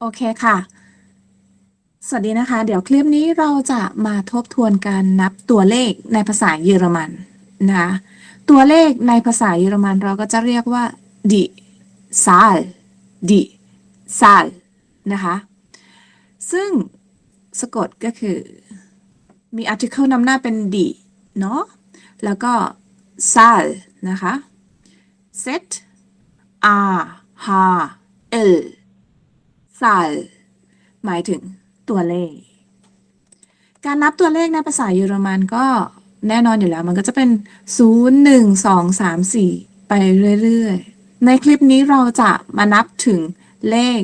โอเคค่ะ สวัสดีนะคะ เดี๋ยวคลิปนี้เราจะมาทบทวนการนับตัวเลขในภาษาเยอรมันนะคะ ตัวเลขในภาษาเยอรมันเราก็จะเรียกว่า die Zahl die Zahl นะคะ ซึ่งสะกดก็คือ มี article นำหน้าเป็น die เนาะ แล้วก็ Zahl นะคะ Z R H L ซาลหมายถึงตัวเลข การนับตัวเลขในภาษาเยอรมันก็แน่นอนอยู่แล้วมันก็จะเป็น 0 1 2 3 4 ไปเรื่อยๆ ในคลิปนี้เราจะมานับถึงเลข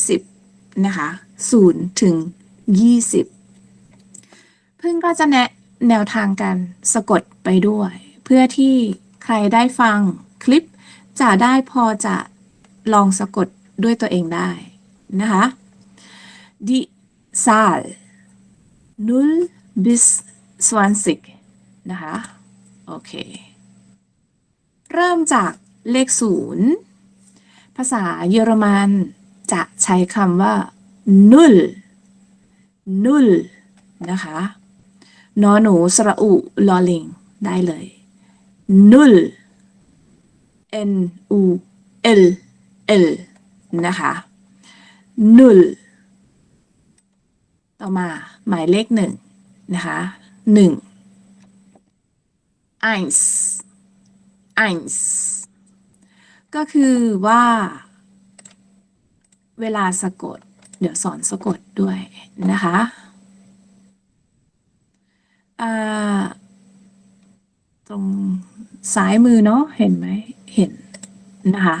20 นะคะ0ถึง 20 เพิ่งก็จะแนะแนวทางการสะกดไปด้วย เพื่อที่ใครได้ฟังคลิปจะได้พอจะลองสะกดด้วยตัวเองได้ นะคะ die Zahl 0 bis 20 นะคะ โอเค เริ่มจากเลขศูนย์ภาษาเยอรมันจะใช้คำว่า null null นะคะนอหนูสระอุลอลิง ได้เลย null n u l l นะคะ null ต่อมาหมายเลขหนึ่งนะคะหนึ่ง eins eins ก็คือว่า เวลาสะกด เดี๋ยวสอนสะกดด้วยนะคะตรงซ้ายมือเนาะเห็นไหมเห็นนะคะ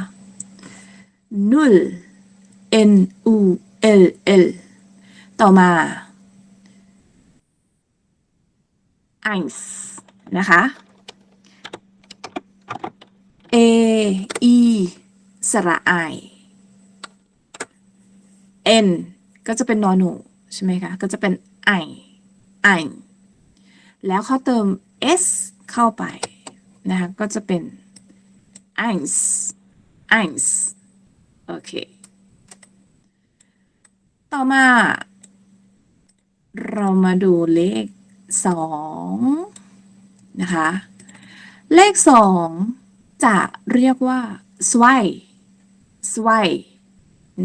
null n u l l ต่อมา eins นะคะ a e สระไอ n ก็จะเป็นนอนหนูใช่ไหมคะ ก็จะเป็นไอไอแล้วเขาเติม s เข้าไปนะคะ ก็จะเป็น eins eins โอเค ต่อมา เรามาดูเลขสองนะคะ เลขสองจะเรียกว่า swai swai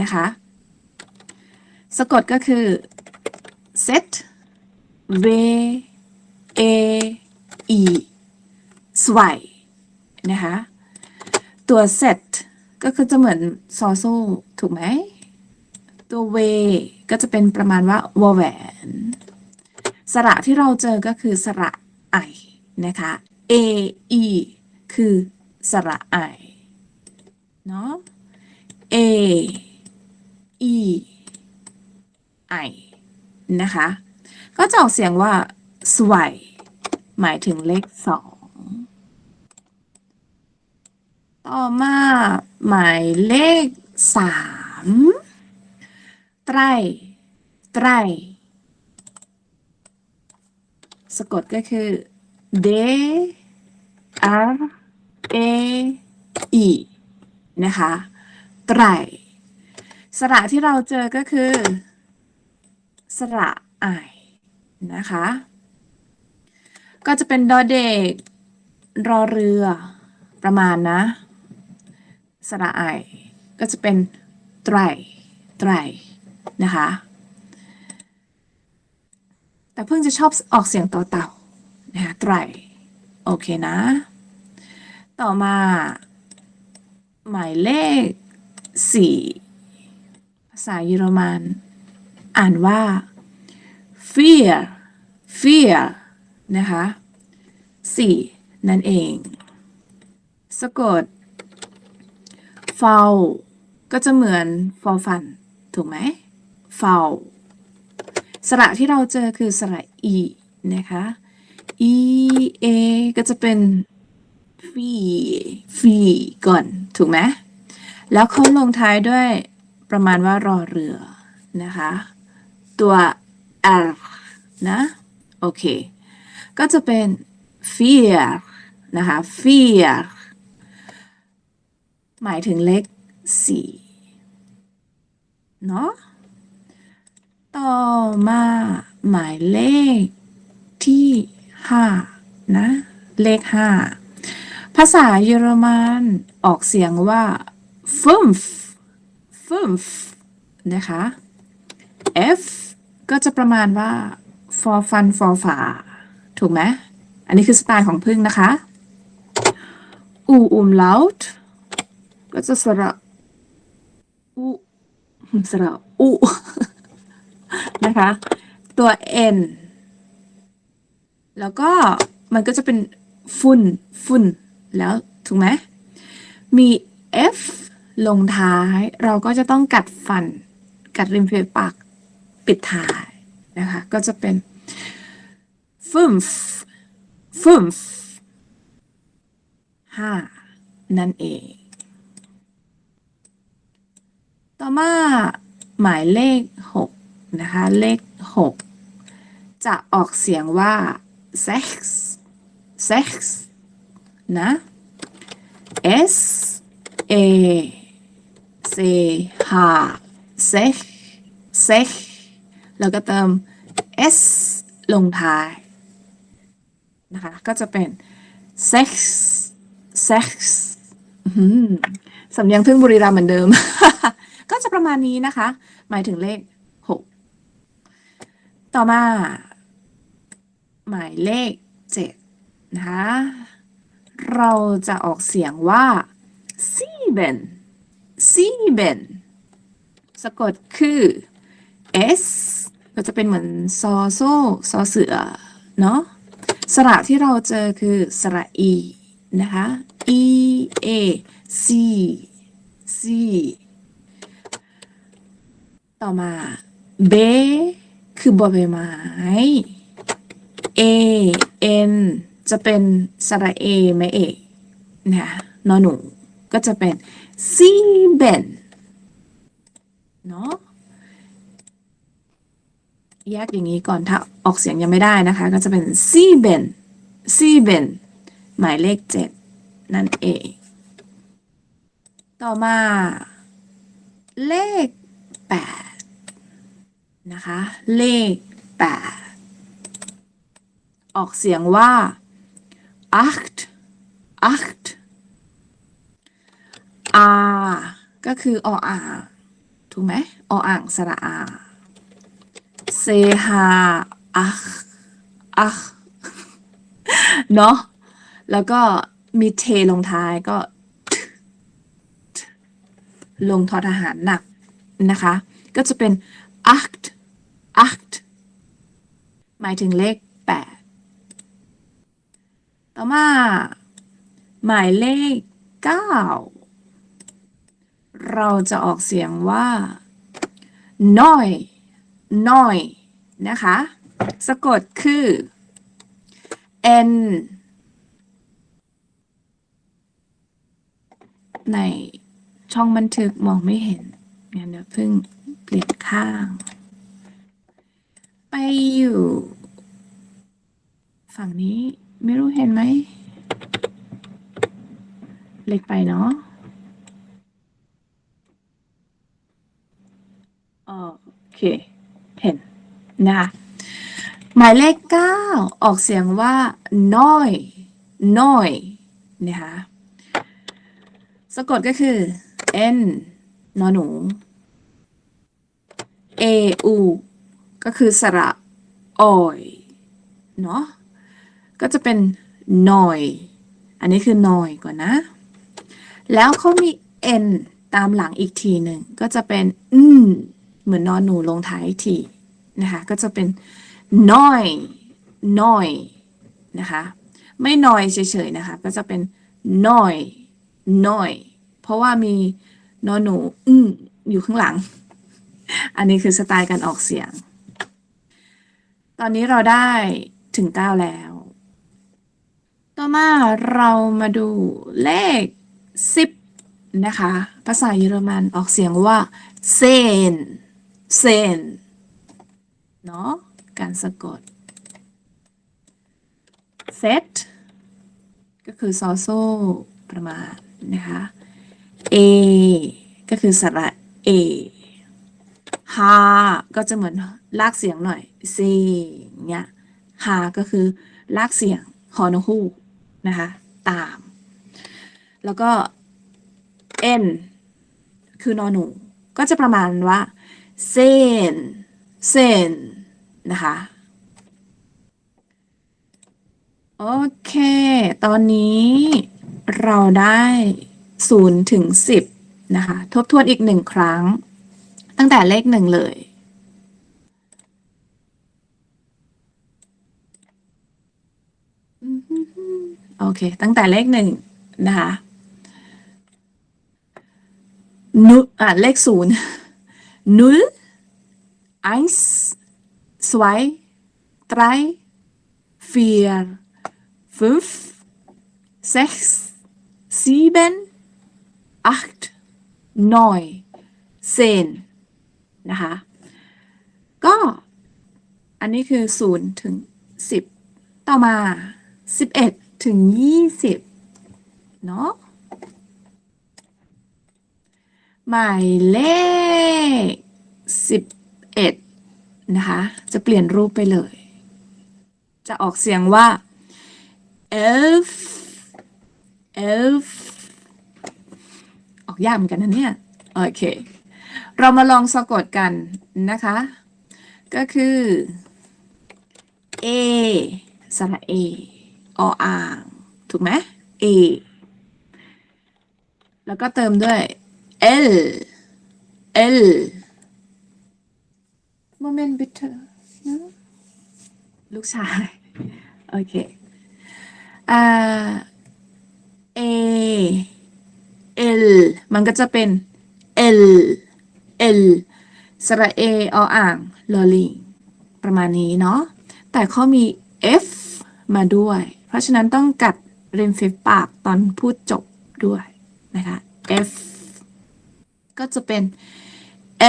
นะคะ สะกดก็คือ set v a e swai นะคะ ตัว set ก็คือจะเหมือนซอโซ่ถูกไหม ตัวเวก็จะเป็นประมาณว่าวอแหวน สระที่เราเจอก็คือสระไอนะคะ a e คือสระไอเนาะ a e i นะคะ ก็จะออกเสียงว่าสวยหมายถึงเลขสองต่อมาหมายเลขสาม ไตร ไตร สะกดก็คือ d r a e นะคะ ไตร สระที่เราเจอก็คือ สระไอนะคะ ก็จะเป็นดอเด็ก รอเรือ ประมาณนะ สระไอก็จะเป็นไตร ไตร นะคะ แต่เพิ่งจะชอบออกเสียงต่อเต่านะคะไตรโอเคนะ ต่อมา หมายเลขสี่ภาษาเยอรมัน อ่านว่า fear fear นะคะสี่นั่นเอง สะกด f o u ก็จะเหมือน for fun ถูกไหม f o u สระที่เราเจอคือสระ e นะคะ e a ก็จะเป็นฟีฟีก่อน ถูกไหมแล้วเขาลงท้ายด้วยประมาณว่ารอเรือนะคะ ตัว r นะ โอเค ก็จะเป็น fear นะคะ fear หมายถึงเลขสี่เนาะ ต่อมาหมายเลขที่ห้านะ เลขห้าภาษาเยอรมันออกเสียงว่า fünf fünf นะคะ F ก็จะประมาณว่า for fun for f a ถูกไหม อันนี้คือสไตล์ของพึ่งนะคะ U umlaut ก็จะสระอุสระอุ นะคะ ตัว N แล้วก็มันก็จะเป็นฝุ่นฝุ่นแล้วถูกไหมมี F ลงท้ายเราก็จะต้องกัดฟัน กัดริมฝีปากปิดท้ายนะคะก็จะเป็น fünf fünf ห้านั่นเอง ต่อมาหมายเลขหก นะคะ เลขหกจะออกเสียงว่า sex sex นะ S A C H sex sex แล้วก็เติม S ลงท้ายนะคะ ก็จะเป็น sex sex หือสำเนียงพึ่งบุรีรัมย์เหมือนเดิม ก็จะประมาณนี้นะคะ หมายถึงเลข ต่อมา หมายเลข7นะคะเราจะออกเสียงว่า sieben sieben สะกดคือ S ก็จะเป็นเหมือนซอโซ่ซอเสือเนาะสระที่เราเจอคือสระ E นะคะ E A C C ต่อมาเบ คือบอใบไม้ A N จะเป็นสระเอไม่เอกนะคะนอหนู ก็จะเป็นซีเบนเนาะแยกอย่างนี้ก่อนถ้าออกเสียงยังไม่ได้นะคะ ก็จะเป็นซีเบนซีเบนหมายเลขเจ็ดนั่นเอง ต่อมา เลขแปด นะคะ เลขแปดออกเสียงว่า acht acht r ก็คือออ่างถูกไหมออ่างสระอาเซฮาอักอักเนาะแล้วก็มีเทลงท้ายก็ ลงทอทหารหนักนะคะ ก็จะเป็น acht acht หมายถึงเลข 8 ต่อมา หมายเลข 9 เราจะออกเสียงว่าน้อยน้อยนะคะ สะกดคือ n ในช่องบันทึกมองไม่เห็นงั้นเดี๋ยวเพิ่งเปลี่ยนข้าง ไปอยู่ ฝั่งนี้ ไม่รู้เห็นไหม เล็กไปเนาะโอเค เห็นนะคะหมายเลขเก้าออกเสียงว่า น้อย น้อยนะคะสะกดก็คือ n นอหนู a u ก็คือสระออยเนาะก็จะเป็นนอย อันนี้คือนอยก่อนนะ แล้วเขามี n ตามหลังอีกทีหนึ่งก็จะเป็น อืมเหมือนนอนหนูลงท้ายอีกทีนะคะก็จะเป็นน้อยน้อยนะคะไม่น้อยเฉยๆนะคะก็จะเป็นน้อยน้อย เพราะว่ามีนอนหนูอืมอยู่ข้างหลัง อันนี้คือสไตล์การออกเสียง ตอนนี้เราได้ถึง9แล้ว ต่อมาเรามาดูเลข10นะคะ ภาษาเยอรมันออกเสียงว่าเซนเซนเนาะการสะกดเซตก็คือซอโซประมาณนะคะ A ก็คือสระ A ฮาก็จะเหมือน ลากเสียงหน่อยเซอย่างเงี้ยฮาก็คือลากเสียงฮอนฮูกนะคะ ตาม แล้วก็ n คือนอนหนู ก็จะประมาณว่าเซนเซนนะคะโอเค ตอนนี้เราได้0ถึง 10 นะคะ ทบทวนอีกหนึ่งครั้ง ตั้งแต่เลขหนึ่งเลย โอเค ตั้งแต่เลขหนึ่งนะคะนุอะเลขศูนย์ null eins zwei drei vier fünf sechs sieben acht neun zehn นะคะก็อันนี้คือศูนย์ถึงสิบต่อมาสิบเอ็ด ถึงยี่สิบเนาะหมายเลขสิบเอ็ดนะคะ จะเปลี่ยนรูปไปเลย จะออกเสียงว่า f f ออกยากเหมือนกันนะเนี่ย โอเค เรามาลองสะกดกันนะคะ ก็คือ a สระ a ออ่าง ถูกไหม a แล้วก็เติมด้วย L L Moment bitte นะลูกชาย โอเคอ่า A L มันก็จะเป็น L L สระ A ออ่างลอลิงประมาณนี้เนาะแต่เขามี F มาด้วย เพราะฉะนั้นต้องกัดริมฝีปากตอนพูดจบด้วยนะคะ F ก็จะเป็น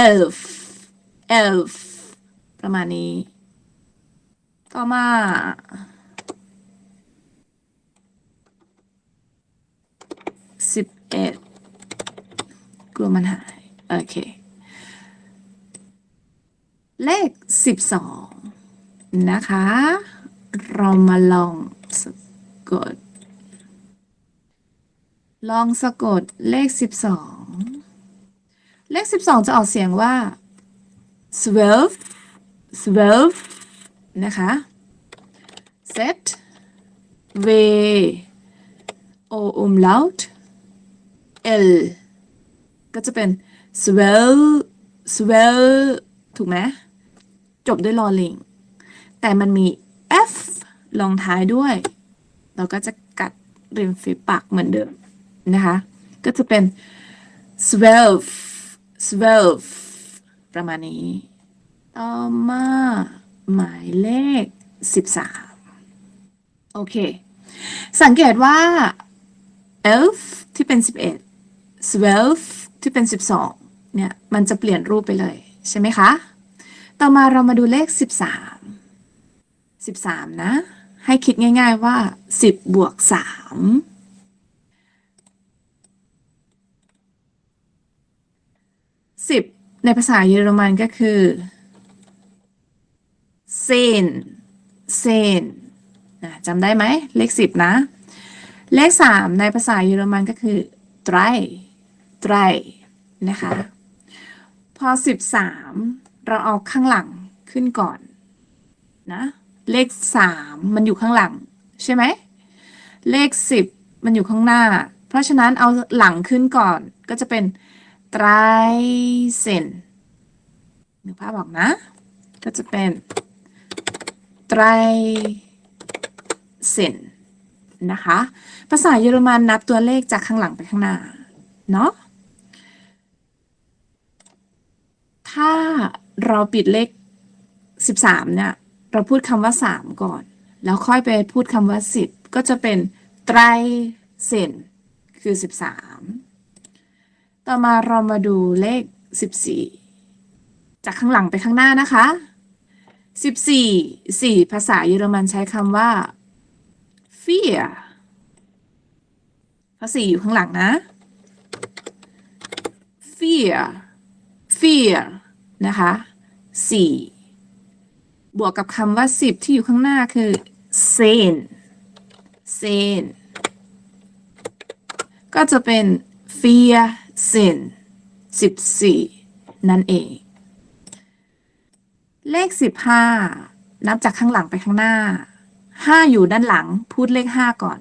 elf elf ประมาณนี้ ต่อมา สิบเอ็ดกลัวมันหาย โอเค เลขสิบสองนะคะ เรามาลอง สะกด ลองสะกดเลขสิบสองเลข 12 จะออกเสียงว่า zwölf zwölf นะคะ z w o umlaut l ก็จะเป็น swell swell ถูกไหมจบด้วยลอลิงแต่มันมี f ลงท้ายด้วย เราก็จะกัดริมฝีปากเหมือนเดิมนะคะ ก็จะเป็น zwölf twelve ประมาณนี้ ต่อมา หมายเลข 13 โอเค สังเกตว่า elf ที่เป็น 11 twelve ที่เป็น 12 เนี่ย มันจะเปลี่ยนรูปไปเลย ใช่ไหมคะ ต่อมาเรามาดูเลข 13 13 นะ ให้คิดง่ายๆว่า 10 บวก3สิบในภาษาเยอรมันก็คือเซนเซนจำได้ไหม เลขสิบนะ เลขสามในภาษาเยอรมันก็คือไตรไตรนะคะ พอสิบสามเราเอาข้างหลังขึ้นก่อนนะ เลขสามมันอยู่ข้างหลัง ใช่ไหม เลขสิบมันอยู่ข้างหน้า เพราะฉะนั้นเอาหลังขึ้นก่อนก็จะเป็นไตรเซนนึกภาพออกนะ ก็จะเป็นไตรเซนนะคะ ภาษาเยอรมันนับตัวเลขจากข้างหลังไปข้างหน้า เนาะถ้าเราปิดเลข 13 เนี่ย เราพูดคำว่า3ก่อน แล้วค่อยไปพูดคำว่า10ก็จะเป็นไตรเซนคือ13ต่อมาเรามาดูเลข14จากข้างหลังไปข้างหน้านะคะ14 4ภาษาเยอรมันใช้คำว่า fear ภาษีอยู่ข้างหลังนะ fear fear นะคะสี่ บวกกับคำว่าสิบที่อยู่ข้างหน้าคือ sen sen ก็จะเป็น vier sen สิบสี่นั่นเอง เลขสิบห้านับจากข้างหลังไปข้างหน้าห้าอยู่ด้านหลัง พูดเลขห้าก่อน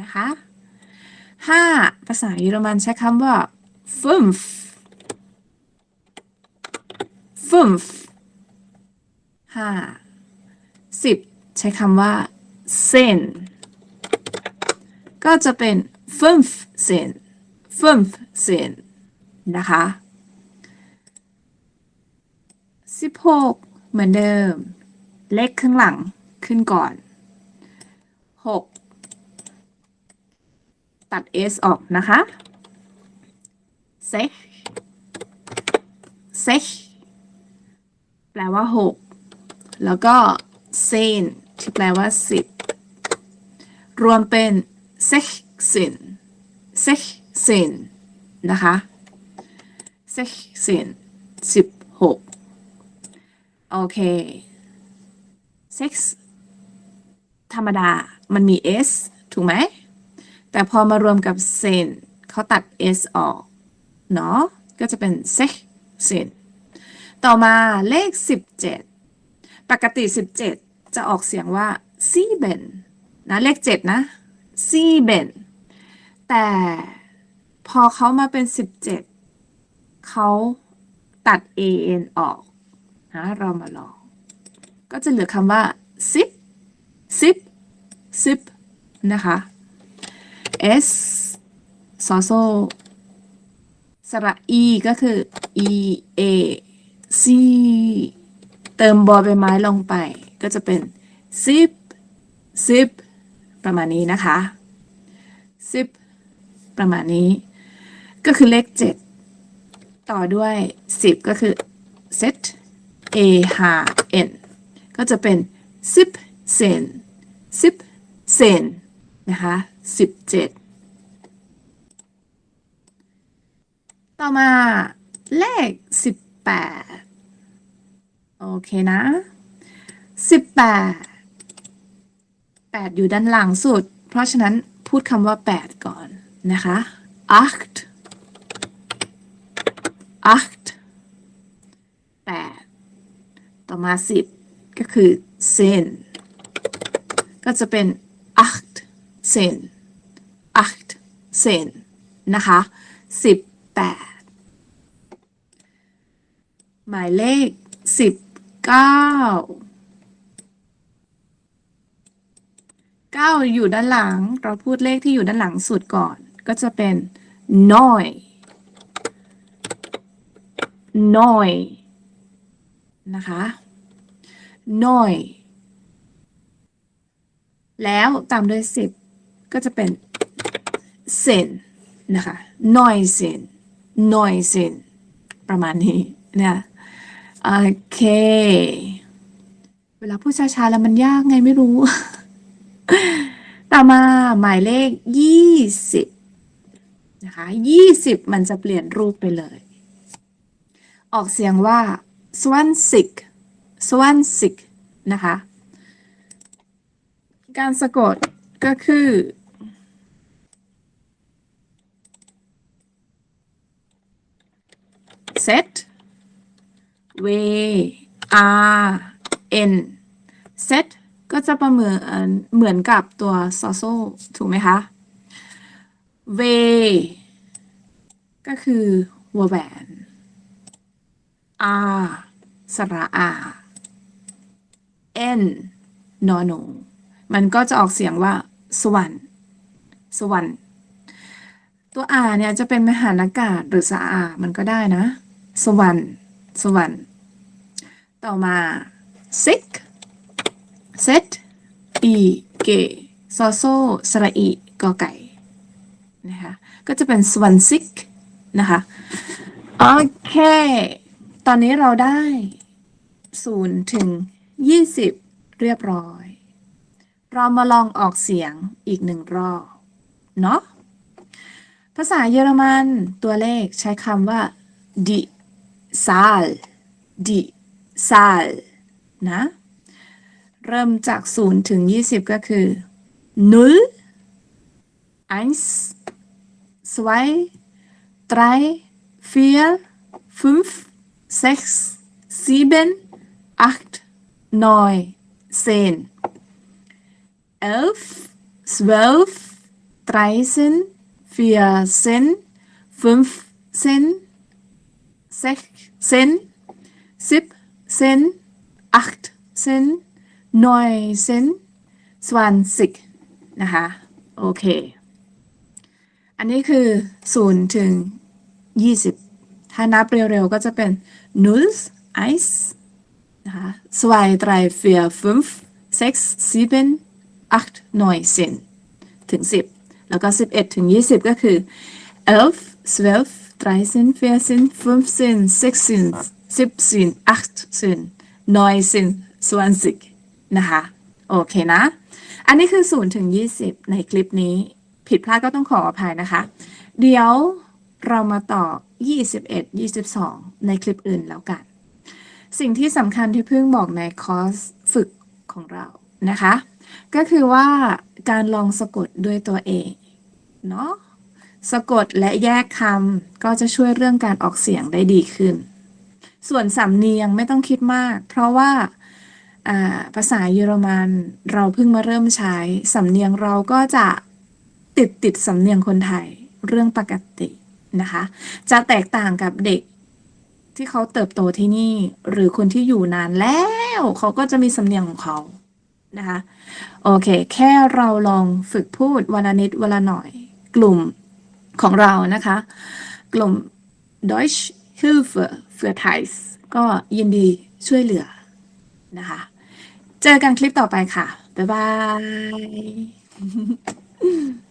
นะคะห้าภาษาเยอรมันใช้คำว่า fünf fünf ห้าสิบใช้คำว่า zehn ก็จะเป็น fünf zehn fünf zehn นะคะสิบหกเหมือนเดิม เลขข้างหลังขึ้นก่อนหกตัด s ออกนะคะ sech sech แปลว่า 6 แล้วก็ sen ที่แปลว่า 10 รวมเป็น sechzehn sechzehn นะคะ sechzehn 16 โอเค sex ธรรมดา มันมี s ถูกไหม แต่พอมารวมกับเซนเขาตัด s ออก เนาะ ก็จะเป็นเซกเซน ต่อมาเลข 17 ปกติ 17 จะออกเสียงว่าซีเบนนะเลข 7 นะซีเบนแต่พอเขามาเป็น 17 เขาตัด an ออกนะเรามาลอง ก็จะเหลือคำว่า zip zip zip นะคะ S ซอโซสระ E ก็คือ E A C เติมบอใบไม้ลงไป ก็จะเป็น zip zip ประมาณนี้นะคะ zip ประมาณนี้ ก็คือเลข 7 ต่อด้วย 10 ก็คือ set a h n ก็จะเป็น zip sen zip sen นะคะสิบเจ็ดต่อมาเลขสิ บแปดโอเคนะสิบแปดแปดอยู่ด้านหลังสุด เพราะฉะนั้นพูดคำว่าแปดก่อนนะคะ acht acht แปดต่อมาสิบก็คือ sen ก็จะเป็น acht zehn acht zehn นะคะสิบแปด หมายเลขสิบเก้าเก้าอยู่ด้านหลัง เราพูดเลขที่อยู่ด้านหลังสุดก่อน ก็จะเป็นน้อยน้อยนะคะน้อย แล้วตามด้วย10ก็จะเป็นเซนนะคะน้อยเซนน้อยเซนประมาณนี้นี่ย โอเค เวลาพูดช้าๆแล้วมันยากไงไม่รู้ ต่อมาหมายเลข20นะคะ20มันจะเปลี่ยนรูปไปเลย ออกเสียงว่า swansig swansig นะคะ การสะกดก็คือ set w r n set ก็จะประเมินเหมือนกับตัวซอโซถูกไหมคะ v ก็คือวัวแหวน r สระ r n นอนูมันก็จะออกเสียงว่าสวรรค์สวรรค์ตัว R เนี่ยจะเป็นมหานากาศหรือสะอา มันก็ได้นะ สวรรค์ สวรรค์ต่อมา sick set e g โซโซสระอีกอไก่นะคะก็จะเป็นสวรรค์ sick นะคะโอเค ตอนนี้เราได้0ถึง20เรียบร้อย เรามาลองออกเสียงอีกหนึ่งรอบ เนาะภาษาเยอรมันตัวเลขใช้คำว่า die Zahl die Zahl นะ เริ่มจาก 0 ถึง 20 ก็คือ0 1 2 3 4 5 6 7 8 9 10 11 12 13 14 15 16 17 18 19 20นะคะ โอเค อันนี้คือ0ถึง20ถ้านับเร็วๆ ก็จะเป็น0 1นะคะ2 3 4 5 6 7 8 9 10ถึง10แล้วก็11ถึง20ก็คือ11 12 13 14 15 16 17 18 19 20 นะคะ โอเคนะ อันนี้คือ 0 ถึง 20 ในคลิปนี้ ผิดพลาดก็ต้องขออภัยนะคะ เดี๋ยวเรามาต่อ 21 22 ในคลิปอื่นแล้วกัน สิ่งที่สำคัญที่เพิ่งบอกในคอร์สฝึกของเรานะคะ ก็คือว่าการลองสะกดด้วยตัวเองเนาะ สะกดและแยกคำก็จะช่วยเรื่องการออกเสียงได้ดีขึ้น ส่วนสำเนียงไม่ต้องคิดมาก เพราะว่าภาษาเยอรมันเราเพิ่งมาเริ่มใช้ สำเนียงเราก็จะติดติดสำเนียงคนไทยเรื่องปกตินะคะ จะแตกต่างกับเด็กที่เขาเติบโตที่นี่ หรือคนที่อยู่นานแล้ว เขาก็จะมีสำเนียงของเขานะคะ โอเค แค่เราลองฝึกพูดวันละนิดวันละหน่อย กลุ่ม ของเรานะคะ กลุ่ม Deutsch Hilfe für Thais ก็ยินดีช่วยเหลือนะคะ เจอกันคลิปต่อไปค่ะ บ๊ายบาย